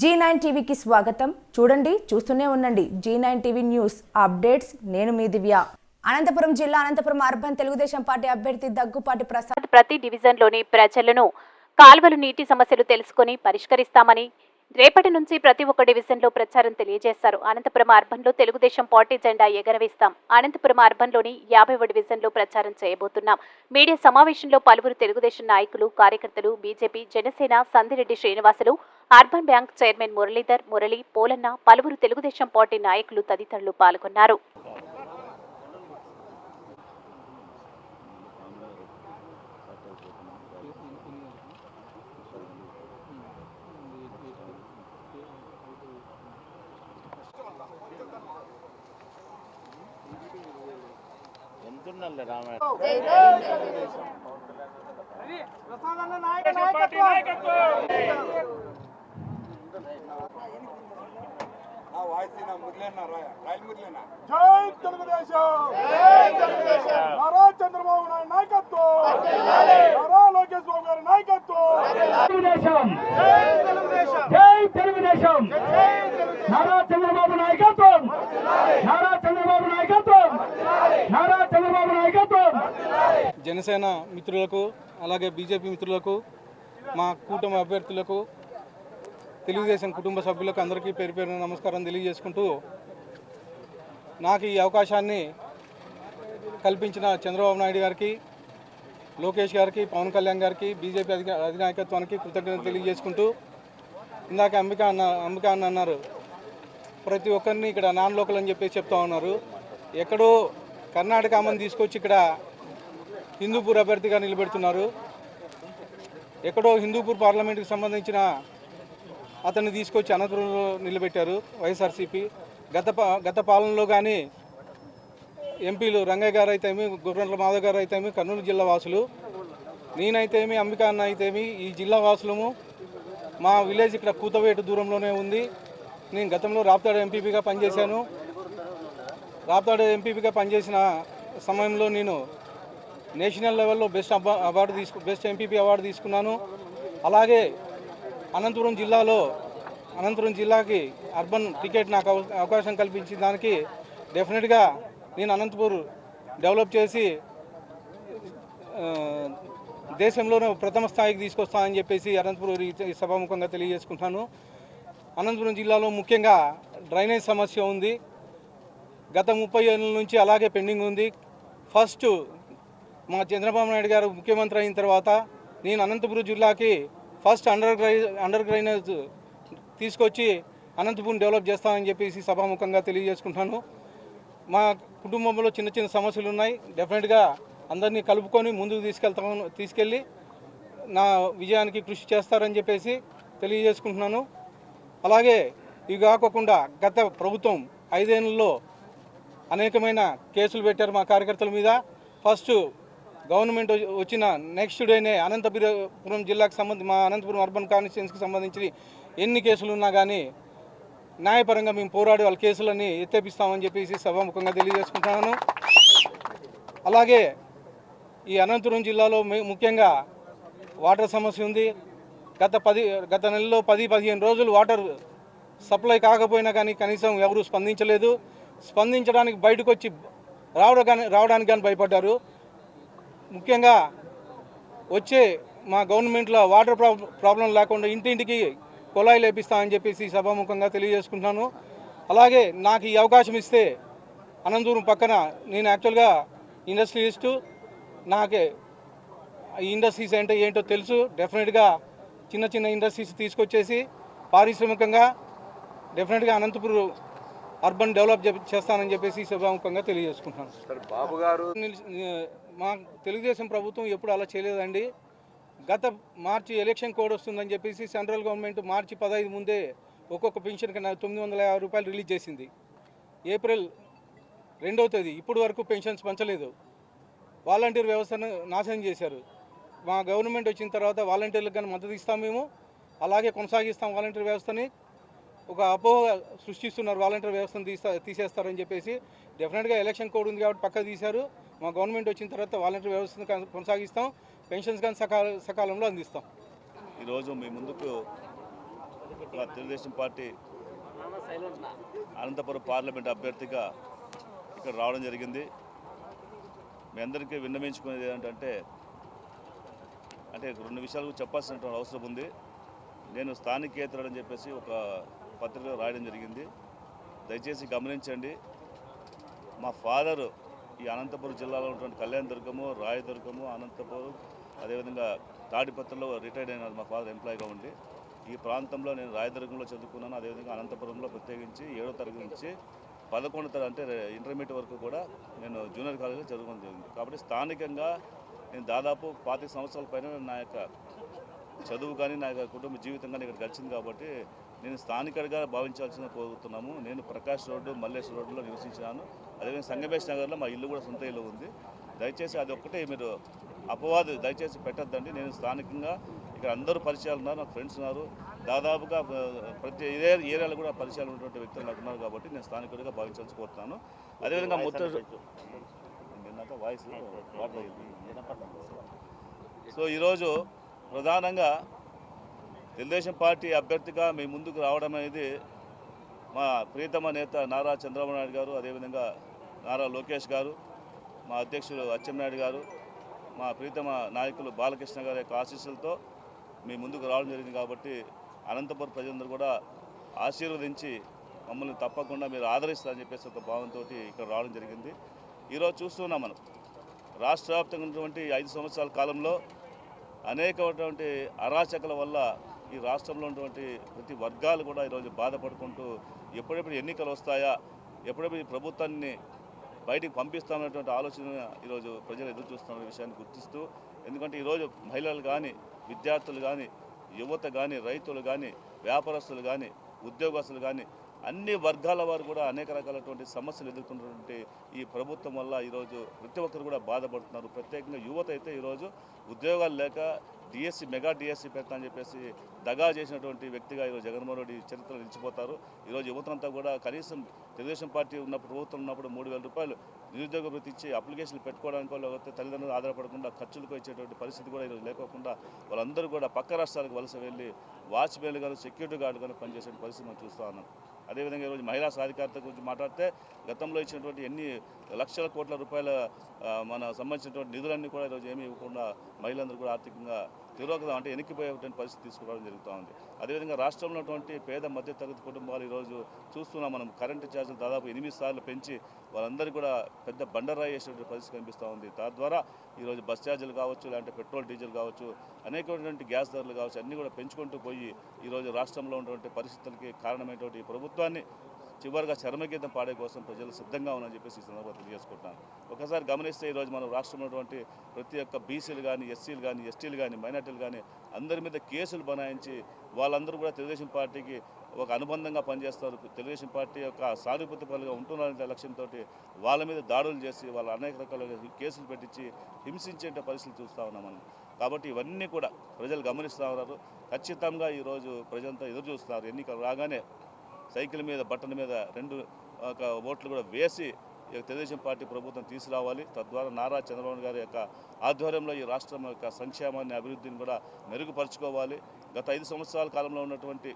G nine టీవీకి స్వాగతం. చూడండి చూస్తూనే ఉండండి. G nine TV news updates. నేను మీ దివ్య. అనంతపురం జిల్లా అనంతపురం అర్బన్ తెలుగుదేశం పార్టీ అభ్యర్థి దగ్గుపాటి ప్రసాద్. ప్రతి డివిజన్లోని ప్రజలను కాల్వలు నీటి సమస్యలు తెలుసుకొని పరిష్కరిస్తామని రేపటి నుంచి ప్రతి ఒక్క డివిజన్లో ప్రచారం తెలియజేశారు. అనంతపురం అర్బన్లో తెలుగుదేశం పార్టీ జెండా ఎగరవేస్తాం. అనంతపురం అర్బన్లోని యాభైవ డివిజన్లో ప్రచారం చేయబోతున్నాం. మీడియా సమావేశంలో పలువురు తెలుగుదేశం నాయకులు కార్యకర్తలు BJP Janasena Sandireddy Srinivasulu urban bank chairman Muralidhar Murali Polanna పలువురు తెలుగుదేశం పార్టీ నాయకులు తదితరులు పాల్గొన్నారు. ఎంతున్నలే రామాయణ. జై తెలుగుదేశం నారా చంద్రబాబు నాయుడు నాయకత్వం నారా లోకేష్ బాబు గారి నాయకత్వం తెలుగుదేశం జై తెలుగుదేశం నారా చంద్రబాబు నాయకత్వం నారా చంద్రబాబు నాయకత్వం నారా చంద్రబాబు నాయకత్వం జనసేన మిత్రులకు అలాగే బీజేపీ మిత్రులకు మా కూటమి అభ్యర్థులకు తెలుగుదేశం కుటుంబ సభ్యులకు అందరికీ పేరు పేరున నమస్కారం తెలియజేసుకుంటూ నాకు ఈ అవకాశాన్ని కల్పించిన చంద్రబాబు నాయుడు గారికి లోకేష్ గారికి పవన్ కళ్యాణ్ గారికి బీజేపీ అధిక అధినాయకత్వానికి కృతజ్ఞతలు తెలియజేసుకుంటూ ఇందాక అంబిక అన్న అంబిక అన్న అన్నారు. ప్రతి ఒక్కరిని ఇక్కడ నాన్ లోకల్ అని చెప్పేసి చెప్తా ఉన్నారు. ఎక్కడో కర్ణాటక అమ్మని తీసుకొచ్చి ఇక్కడ హిందూపూర్ అభ్యర్థిగా నిలబెడుతున్నారు. ఎక్కడో హిందూపూర్ పార్లమెంట్కి సంబంధించిన అతన్ని తీసుకొచ్చి అనంతపురంలో నిలబెట్టారు వైఎస్ఆర్సీపీ. గత గత పాలనలో కానీ ఎంపీలు రంగయ్య గారు అయితేమి గుర్రంట్ల మాధవ్ గారు అయితేమి కర్నూలు జిల్లా వాసులు నేనైతేమి అంబికా అన్న అయితేమి ఈ జిల్లా వాసులము మా విలేజ్ ఇక్కడ కూతవేటు దూరంలోనే ఉంది. నేను గతంలో రాప్తాడు ఎంపీపీగా పనిచేశాను. రాప్తాడు ఎంపీపీగా పనిచేసిన సమయంలో నేను నేషనల్ లెవెల్లో బెస్ట్ అవార్డు తీసుకు బెస్ట్ ఎంపీపీ అవార్డు తీసుకున్నాను. అలాగే అనంతపురం జిల్లాలో అనంతపురం జిల్లాకి అర్బన్ టికెట్ నాకు అవ- అవకాశం కల్పించిన దానికి డెఫినెట్గా నేను అనంతపూర్ డెవలప్ చేసి దేశంలోనే ప్రథమ స్థాయికి తీసుకొస్తానని చెప్పేసి అనంతపురం ఈ- ఈ సభాముఖంగా తెలియజేసుకుంటాను అనంతపురం జిల్లాలో ముఖ్యంగా డ్రైనేజ్ సమస్య ఉంది. గత ముప్పై ఏళ్ళ నుంచి అలాగే పెండింగ్ ఉంది. ఫస్ట్ మా చంద్రబాబు నాయుడు గారు ముఖ్యమంత్రి అయిన తర్వాత నేను అనంతపురం జిల్లాకి ఫస్ట్ అండర్ అండర్ గ్రైనేజ్ తీసుకొచ్చి అనంతపురం డెవలప్ చేస్తానని చెప్పేసి సభాముఖంగా తెలియజేసుకుంటాను మా కుటుంబంలో చిన్న చిన్న సమస్యలు ఉన్నాయి. డెఫినెట్గా అందరినీ కలుపుకొని ముందుకు తీసుకెళ్తాము తీసుకెళ్ళి నా విజయానికి కృషి చేస్తారని చెప్పేసి తెలియజేసుకుంటున్నాను. అలాగే ఇవి కాకుండా గత ప్రభుత్వం ఐదేళ్ళలో అనేకమైన కేసులు పెట్టారు మా కార్యకర్తల మీద. ఫస్ట్ గవర్నమెంట్ వచ్చి- వచ్చిన నెక్స్ట్ డేనే అనంతపురం జిల్లాకు సంబంధించి మా అనంతపురం అర్బన్ కాన్స్టిట్యున్సీకి సంబంధించి ఎన్ని కేసులు ఉన్నా కానీ న్యాయపరంగా మేము పోరాడి వాళ్ళ కేసులన్నీ ఎత్తేపిస్తామని చెప్పేసి సభాముఖంగా తెలియజేసుకుంటున్నాను. అలాగే ఈ అనంతపురం జిల్లాలో మే- ముఖ్యంగా వాటర్ సమస్య ఉంది. గత పది గత నెలలో పది పదిహేను రోజులు వాటర్ సప్లై కాకపోయినా కానీ కనీసం ఎవరు స్పందించలేదు. స్పందించడానికి బయటకు వచ్చి రావడం కానీ రావడానికి కానీ భయపడ్డారు. ముఖ్యంగా వచ్చే మా గవర్నమెంట్లో వాటర్ ప్రాబ్- ప్రాబ్లం లేకుండా ఇంటింటికి కుళాయిలు వేపిస్తామని చెప్పేసి సభాముఖంగా తెలియజేసుకుంటున్నాను. అలాగే నాకు ఈ అవకాశం ఇస్తే అనంతపురం పక్కన నేను యాక్చువల్గా ఇండస్ట్రియలిస్టు నాకే ఈ ఇండస్ట్రీస్ అంటే ఏంటో తెలుసు. డెఫినెట్గా చిన్న చిన్న ఇండస్ట్రీస్ తీసుకొచ్చేసి పారిశ్రామికంగా డెఫినెట్గా అనంతపురం అర్బన్ డెవలప్ చేస్తానని చెప్పేసి సభాముఖంగా తెలియజేసుకుంటున్నాను. బాబు గారు మా తెలుగుదేశం ప్రభుత్వం ఎప్పుడు అలా చేయలేదండి. గత మార్చి ఎలక్షన్ కోడ్ వస్తుందని చెప్పేసి సెంట్రల్ గవర్నమెంట్ మార్చి పదహైదు ముందే ఒక్కొక్క పెన్షన్కి తొమ్మిది వందల యాభై రూపాయలు రిలీజ్ చేసింది. ఏప్రిల్ రెండవ తేదీ ఇప్పుడు వరకు పెన్షన్స్ పంచలేదు. వాలంటీర్ వ్యవస్థను నాశనం చేశారు. మా గవర్నమెంట్ వచ్చిన తర్వాత వాలంటీర్లకు కానీ మద్దతు ఇస్తాం మేము. అలాగే కొనసాగిస్తాం వాలంటీర్ వ్యవస్థని. ఒక అపోహ సృష్టిస్తున్నారు వాలంటీర్ వ్యవస్థను తీస్తా తీసేస్తారని చెప్పేసి. డెఫినెట్గా ఎలక్షన్ కోడ్ ఉంది కాబట్టి పక్క తీశారు. మా గవర్నమెంట్ వచ్చిన తర్వాత వాలంటీర్ వ్యవస్థను కొనసాగిస్తాం. పెన్షన్స్ కానీ సకాల సకాలంలో అందిస్తాం. ఈరోజు మీ ముందుకు తెలుగుదేశం పార్టీ అనంతపురం పార్లమెంట్ అభ్యర్థిగా ఇక్కడ రావడం జరిగింది. మీ అందరికీ విన్నవించుకునేది ఏంటంటే అంటే రెండు విషయాలు చెప్పాల్సినటువంటి అవసరం ఉంది. నేను స్థానికేతరుడు అని చెప్పేసి ఒక పత్రికలో రాయడం జరిగింది. దయచేసి గమనించండి మా ఫాదరు ఈ అనంతపురం జిల్లాలో ఉన్నటువంటి కళ్యాణ దుర్గము రాయదుర్గము అనంతపురం అదేవిధంగా తాడిపత్రలో రిటైర్డ్ అయినారు మా ఫాదర్ ఎంప్లాయీగా ఉండి. ఈ ప్రాంతంలో నేను రాయదుర్గంలో చదువుకున్నాను అదేవిధంగా అనంతపురంలో ప్రత్యేకించి ఏడో తరగతి నుంచి పదకొండు తరగతి అంటే ఇంటర్మీడియట్ వరకు కూడా నేను జూనియర్ కాలేజీలో చదువుకోవడం జరిగింది. కాబట్టి స్థానికంగా నేను దాదాపు పాతిక సంవత్సరాల పైన నా యొక్క చదువు కానీ నా యొక్క కుటుంబ జీవితం కానీ ఇక్కడ గడిచింది కాబట్టి నేను స్థానికుడిగా భావించాల్సిన కోరుతున్నాము. నేను ప్రకాష్ రోడ్డు మల్లేశ్వర రోడ్డులో నివసించినాను అదేవిధంగా సంగమేష్ నగర్లో మా ఇల్లు కూడా సొంత ఇల్లు ఉంది. దయచేసి అది ఒక్కటే మీరు అపవాదు దయచేసి పెట్టద్దండి. నేను స్థానికంగా ఇక్కడ అందరూ పరిచయాలు ఉన్నారు నాకు ఫ్రెండ్స్ ఉన్నారు. దాదాపుగా ప్రతి ఏ ఏరియాలో కూడా పరిచయాలు ఉన్నటువంటి వ్యక్తులు నాకు ఉన్నారు కాబట్టి నేను స్థానికుడిగా భావించాల్సి కోరుతున్నాను అదేవిధంగా ముత్త నిన్నక వాయిస్ సో ఈరోజు ప్రధానంగా తెలుగుదేశం పార్టీ అభ్యర్థిగా మీ ముందుకు రావడం అనేది మా ప్రియతమ నేత నారా చంద్రబాబు నాయుడు గారు అదేవిధంగా నారా లోకేష్ గారు మా అధ్యక్షుడు అచ్చెన్నాయుడు గారు మా ప్రీతమ నాయకులు బాలకృష్ణ గారి యొక్క ఆశీస్సులతో మీ ముందుకు రావడం జరిగింది కాబట్టి అనంతపురం ప్రజలందరూ కూడా ఆశీర్వదించి మమ్మల్ని తప్పకుండా మీరు ఆదరిస్తారని చెప్పేసి ఒక భావంతో ఇక్కడ రావడం జరిగింది. ఈరోజు చూస్తున్నాం మనం. రాష్ట్ర వ్యాప్తంగా ఉన్నటువంటి ఐదు సంవత్సరాల కాలంలో అనేకమైనటువంటి అరాచకల వల్ల ఈ రాష్ట్రంలో ఉన్నటువంటి ప్రతి వర్గాలు కూడా ఈరోజు బాధపడుకుంటూ ఎప్పుడెప్పుడు ఎన్నికలు వస్తాయా ఎప్పుడెప్పుడు ఈ ప్రభుత్వాన్ని బయటికి పంపిస్తామనేటువంటి ఆలోచన ఈరోజు ప్రజలు ఎదురు చూస్తున్న విషయాన్ని గుర్తిస్తూ ఎందుకంటే ఈరోజు మహిళలు కానీ విద్యార్థులు కానీ యువత కానీ రైతులు కానీ వ్యాపారస్తులు కానీ ఉద్యోగస్తులు కానీ అన్ని వర్గాల వారు కూడా అనేక రకాలటువంటి సమస్యలు ఎదుర్కొన్నటువంటి ఈ ప్రభుత్వం వల్ల ఈరోజు ప్రతి ఒక్కరు కూడా బాధపడుతున్నారు. ప్రత్యేకంగా యువత అయితే ఈరోజు ఉద్యోగాలు లేక డిఎస్సి మెగా డిఎస్సి పెడతా అని చెప్పేసి దగా చేసినటువంటి వ్యక్తిగా ఈరోజు జగన్మోహన్ రెడ్డి చరిత్రలో నిలిచిపోతారు. ఈరోజు యువతంతా కూడా కనీసం తెలుగుదేశం పార్టీ ఉన్నప్పుడు ప్రభుత్వం ఉన్నప్పుడు మూడు వేల రూపాయలు నిరుద్యోగ వృత్తి ఇచ్చి అప్లికేషన్లు పెట్టుకోవడానికో లేకపోతే తల్లిదండ్రులు ఆధారపడకుండా ఖర్చులకు ఇచ్చేటువంటి పరిస్థితి కూడా ఈరోజు లేకోకుండా వాళ్ళందరూ కూడా పక్క రాష్ట్రాలకు వలస వెళ్ళి వాచ్మెన్లు కానీ సెక్యూరిటీ గార్డు కానీ పనిచేసే పరిస్థితి మనం చూస్తూ ఉన్నాం. అదేవిధంగా ఈరోజు మహిళా సాధికారత గురించి మాట్లాడితే గతంలో ఇచ్చినటువంటి ఎన్ని లక్షల కోట్ల రూపాయల మన సంబంధించినటువంటి నిధులన్నీ కూడా ఈరోజు ఏమీ ఇవ్వకుండా మహిళలందరూ కూడా ఆర్థికంగా తిరోగతం అంటే వెనక్కిపోయేటువంటి పరిస్థితి తీసుకురావడం జరుగుతూ ఉంది. అదేవిధంగా రాష్ట్రంలో ఉన్నటువంటి పేద మధ్యతరగతి కుటుంబాలు ఈరోజు చూస్తున్నాం మనం. కరెంటు ఛార్జీలు దాదాపు ఎనిమిది సార్లు పెంచి వాళ్ళందరికీ కూడా పెద్ద బండరాయి వేసేటువంటి పరిస్థితి కనిపిస్తూ ఉంది. తద్వారా ఈరోజు బస్ ఛార్జీలు కావచ్చు లేదంటే పెట్రోల్ డీజిల్ కావచ్చు అనేకమైనటువంటి గ్యాస్ ధరలు కావచ్చు అన్నీ కూడా పెంచుకుంటూ పోయి ఈరోజు రాష్ట్రంలో ఉన్నటువంటి పరిస్థితులకి కారణమైనటువంటి ప్రభుత్వాన్ని చివరిగా చర్మగీతం పాడే కోసం ప్రజలు సిద్ధంగా ఉన్నారని చెప్పేసి ఈ సందర్భంగా తెలియజేసుకుంటున్నాను. ఒకసారి గమనిస్తే ఈరోజు మన రాష్ట్రంలో ఉన్నటువంటి ప్రతి ఒక్క బీసీలు కానీ ఎస్సీలు కానీ ఎస్టీలు కానీ మైనార్టీలు కానీ అందరి మీద కేసులు బనాయించి వాళ్ళందరూ కూడా తెలుగుదేశం పార్టీకి ఒక అనుబంధంగా పనిచేస్తారు. తెలుగుదేశం పార్టీ యొక్క సానుభూతి పనులుగా ఉంటున్నారనే లక్ష్యంతో వాళ్ళ మీద దాడులు చేసి వాళ్ళ అనేక రకాల కేసులు పెట్టించి హింసించే పరిస్థితులు చూస్తూ ఉన్నాం మనం. కాబట్టి ఇవన్నీ కూడా ప్రజలు గమనిస్తూ ఉన్నారు. ఖచ్చితంగా ఈరోజు ప్రజలంతా ఎదురు చూస్తున్నారు. ఎన్నికలు రాగానే సైకిల్ మీద బట్టల మీద రెండు ఒక ఓట్లు కూడా వేసి ఈ యొక్క తెలుగుదేశం పార్టీ ప్రభుత్వం తీసుకురావాలి. తద్వారా నారా చంద్రబాబు గారి యొక్క ఆధ్వర్యంలో ఈ రాష్ట్రం యొక్క సంక్షేమాన్ని అభివృద్ధిని కూడా మెరుగుపరుచుకోవాలి. గత ఐదు సంవత్సరాల కాలంలో ఉన్నటువంటి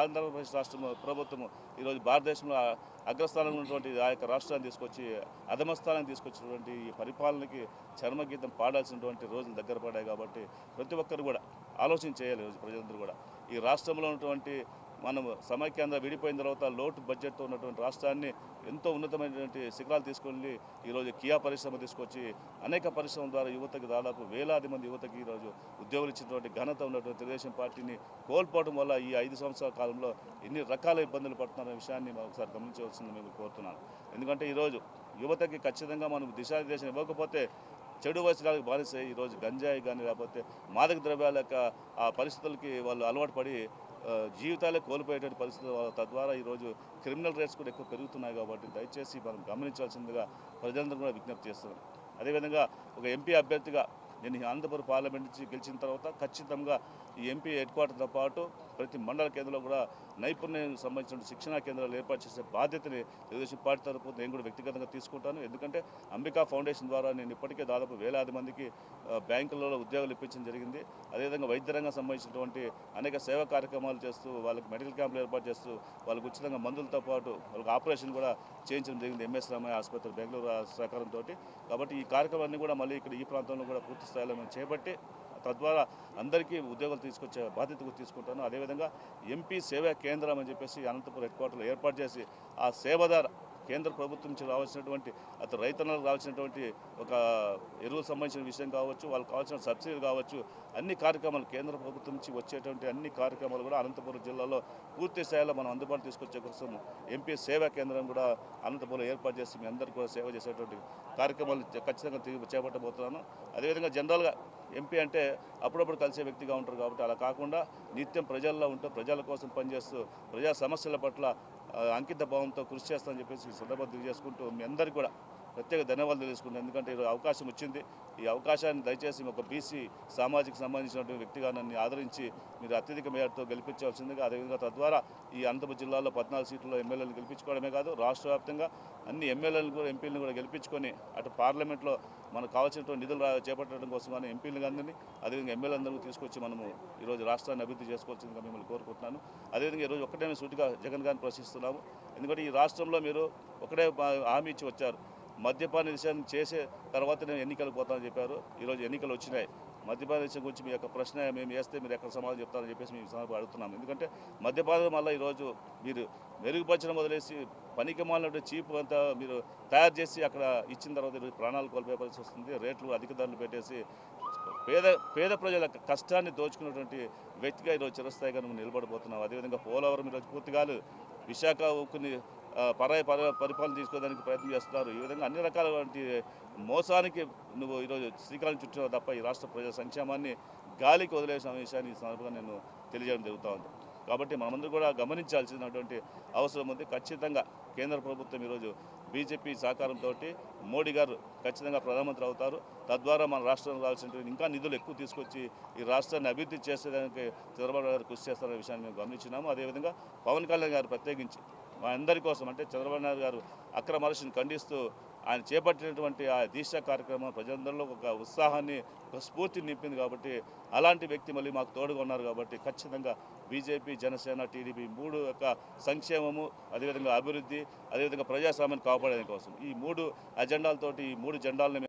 ఆంధ్రప్రదేశ్ రాష్ట్రం ప్రభుత్వం ఈరోజు భారతదేశంలో అగ్రస్థానంలో ఉన్నటువంటి ఆ యొక్క రాష్ట్రాన్ని తీసుకొచ్చి అధమస్థానానికి తీసుకొచ్చినటువంటి ఈ పరిపాలనకి చర్మగీతం పాడాల్సినటువంటి రోజులు దగ్గర పడ్డాయి కాబట్టి ప్రతి ఒక్కరు కూడా ఆలోచన చేయాలి ఈరోజు ప్రజలందరూ కూడా. ఈ రాష్ట్రంలో ఉన్నటువంటి మనం సమైక్యాంధ్ర విడిపోయిన తర్వాత లోటు బడ్జెట్తో ఉన్నటువంటి రాష్ట్రాన్ని ఎంతో ఉన్నతమైనటువంటి శిఖరాలు తీసుకెళ్ళి ఈరోజు కియా పరిశ్రమ తీసుకొచ్చి అనేక పరిశ్రమల ద్వారా యువతకి దాదాపు వేలాది మంది యువతకి ఈరోజు ఉద్యోగులు ఇచ్చినటువంటి ఘనత ఉన్నటువంటి తెలుగుదేశం పార్టీని కోల్పోవడం వల్ల ఈ ఐదు సంవత్సరాల కాలంలో ఎన్ని రకాల ఇబ్బందులు పడుతున్న విషయాన్ని మనం ఒకసారి గమనించవలసింది మేము కోరుతున్నాను. ఎందుకంటే ఈరోజు యువతకి ఖచ్చితంగా మనం దిశానిర్దేశం ఇవ్వకపోతే చెడు వస్త్రాలకు బానిసే ఈరోజు గంజాయి కానీ లేకపోతే మాదక ద్రవ్యాల యొక్క ఆ పరిస్థితులకి వాళ్ళు అలవాటు పడి జీవితాలే కోల్పోయేటువంటి పరిస్థితులు తద్వారా ఈరోజు క్రిమినల్ రేట్స్ కూడా ఎక్కువ పెరుగుతున్నాయి కాబట్టి దయచేసి మనం గమనించాల్సిందిగా ప్రజలందరూ కూడా విజ్ఞప్తి చేస్తున్నాం. అదేవిధంగా ఒక ఎంపీ అభ్యర్థిగా నేను ఈ అనంతపురం పార్లమెంట్ నుంచి గెలిచిన తర్వాత ఖచ్చితంగా ఈ ఎంపీ హెడ్ క్వార్టర్తో పాటు ప్రతి మండల కేంద్రంలో కూడా నైపుణ్యం సంబంధించిన శిక్షణా కేంద్రాలు ఏర్పాటు చేసే బాధ్యతని తెలుగుదేశం పార్టీ తరపు నేను కూడా వ్యక్తిగతంగా తీసుకుంటాను. ఎందుకంటే అంబికా ఫౌండేషన్ ద్వారా నేను ఇప్పటికే దాదాపు వేలాది మందికి బ్యాంకులలో ఉద్యోగాలు ఇప్పించడం జరిగింది. అదేవిధంగా వైద్య రంగం సంబంధించినటువంటి అనేక సేవా కార్యక్రమాలు చేస్తూ వాళ్ళకి మెడికల్ క్యాంపులు ఏర్పాటు చేస్తూ వాళ్ళకు ఉచితంగా మందులతో పాటు వాళ్ళకి ఆపరేషన్ కూడా చేయించడం జరిగింది ఎంఎస్ రామయ్య ఆసుపత్రి బెంగళూరు సహకారంతో. కాబట్టి ఈ కార్యక్రమాన్ని కూడా మళ్ళీ ఇక్కడ ఈ ప్రాంతంలో కూడా పూర్తి స్థాయిలో మేము చేపట్టి తద్వారా అందరికీ ఉద్యోగాలు తీసుకొచ్చే బాధ్యత తీసుకుంటాను. అదేవిధంగా ఎంపీ సేవా కేంద్రం అని చెప్పేసి అనంతపురం హెడ్ క్వార్టర్లో ఏర్పాటు చేసి ఆ సేవ కేంద్ర ప్రభుత్వం నుంచి రావాల్సినటువంటి అతను రైతన్నలకు రావాల్సినటువంటి ఒక ఎరువులు సంబంధించిన విషయం కావచ్చు వాళ్ళకి కావాల్సిన సబ్సిడీలు కావచ్చు అన్ని కార్యక్రమాలు కేంద్ర ప్రభుత్వం నుంచి వచ్చేటువంటి అన్ని కార్యక్రమాలు కూడా అనంతపురం జిల్లాలో పూర్తి స్థాయిలో మనం అందుబాటు తీసుకొచ్చే కోసం ఎంపీ సేవా కేంద్రం కూడా అనంతపురం ఏర్పాటు చేసి మీ అందరికీ కూడా సేవ చేసేటువంటి కార్యక్రమాలు ఖచ్చితంగా చేపట్టబోతున్నాను. అదేవిధంగా జనరల్గా ఎంపీ అంటే అప్పుడప్పుడు కలిసే వ్యక్తిగా ఉంటారు కాబట్టి అలా కాకుండా నిత్యం ప్రజల్లో ఉంటూ ప్రజల కోసం పనిచేస్తూ ప్రజా సమస్యల పట్ల అంకిత భావంతో కృషి చేస్తానని చెప్పేసి ఈ సందర్భంగా తెలియజేసుకుంటూ మీ అందరికీ కూడా ప్రత్యేక ధన్యవాదాలు తెలుసుకుంటాను ఎందుకంటే ఈరోజు అవకాశం వచ్చింది. ఈ అవకాశాన్ని దయచేసి ఒక బీసీ సామాజిక సంబంధించినటువంటి వ్యక్తిగా నన్ను ఆదరించి మీరు అత్యధిక మేరతో గెలిపించవలసిందిగా అదేవిధంగా తద్వారా ఈ అనంతపురం జిల్లాలో పద్నాలుగు సీట్లలో ఎమ్మెల్యేలు గెలిపించుకోవడమే కాదు రాష్ట్ర వ్యాప్తంగా అన్ని ఎమ్మెల్యేలను కూడా ఎంపీలను కూడా గెలిపించుకొని అటు పార్లమెంట్లో మనకు కావాల్సినటువంటి నిధులు చేపట్టడం కోసం కానీ ఎంపీలు అందరినీ అదేవిధంగా ఎమ్మెల్యేలందరూ తీసుకొచ్చి మనము ఈరోజు రాష్ట్రాన్ని అభివృద్ధి చేసుకోవాల్సిందిగా మిమ్మల్ని కోరుకుంటున్నాను. అదేవిధంగా ఈరోజు ఒకటే సూటిగా జగన్ గారిని ప్రశ్నిస్తున్నాము. ఎందుకంటే ఈ రాష్ట్రంలో మీరు ఒకటే హామీ ఇచ్చి వచ్చారు. మద్యపాన నిషేధం చేసే తర్వాత నేను ఎన్నికలకు పోతానని చెప్పారు. ఈరోజు ఎన్నికలు వచ్చినాయి. మద్యపాన నిషేధం గురించి మీ యొక్క ప్రశ్న మేము వేస్తే మీరు ఎక్కడ సమాధానం చెప్తారని చెప్పేసి మేము ఈ అడుగుతున్నాం ఎందుకంటే మద్యపానం వల్ల ఈరోజు మీరు మెరుగుపరచడం వదిలేసి పనికి మాలినటువంటి చీప్ అంతా మీరు తయారు చేసి అక్కడ ఇచ్చిన తర్వాత ఈరోజు ప్రాణాలు కోల్పోయే వస్తుంది. రేట్లు అధిక ధరలు పెట్టేసి పేద పేద ప్రజల కష్టాన్ని దోచుకున్నటువంటి వ్యక్తిగా ఈరోజు చిరస్థాయిగా నువ్వు నిలబడిపోతున్నావు అదేవిధంగా పోలవరం ఈరోజు పూర్తిగా విశాఖ కొన్ని పరాయి పర పరిపాలన తీసుకోవడానికి ప్రయత్నం చేస్తున్నారు. ఈ విధంగా అన్ని రకాలటువంటి మోసానికి నువ్వు ఈరోజు శ్రీకారం చుట్టావు తప్ప ఈ రాష్ట్ర ప్రజల సంక్షేమాన్ని గాలికి వదిలేసిన విషయాన్ని ఈ సందర్భంగా నేను తెలియజేయడం జరుగుతూ ఉంది. కాబట్టి మనమందరూ కూడా గమనించాల్సినటువంటి అవసరం ఉంది. ఖచ్చితంగా కేంద్ర ప్రభుత్వం ఈరోజు బీజేపీ సహకారంతో మోడీ గారు ఖచ్చితంగా ప్రధానమంత్రి అవుతారు. తద్వారా మన రాష్ట్రం రావాల్సినటువంటి ఇంకా నిధులు ఎక్కువ తీసుకొచ్చి ఈ రాష్ట్రాన్ని అభివృద్ధి చేసేదానికి చంద్రబాబు గారు కృషి చేస్తారనే విషయాన్ని మేము గమనించినాము. అదేవిధంగా పవన్ కళ్యాణ్ గారు ప్రత్యేకించి మా అందరి కోసం అంటే చంద్రబాబు నాయుడు గారు అక్రమ ఖండిస్తూ ఆయన చేపట్టినటువంటి ఆ దీక్ష కార్యక్రమం ప్రజలందరిలో ఒక ఉత్సాహాన్ని ఒక స్ఫూర్తిని నింపింది కాబట్టి అలాంటి వ్యక్తి మళ్ళీ మాకు తోడుగా ఉన్నారు కాబట్టి ఖచ్చితంగా బీజేపీ జనసేన టీడీపీ మూడు యొక్క సంక్షేమము అదేవిధంగా అభివృద్ధి అదేవిధంగా ప్రజాస్వామ్యాన్ని కాపాడేదాని కోసం ఈ మూడు అజెండాలతోటి ఈ మూడు జెండాలను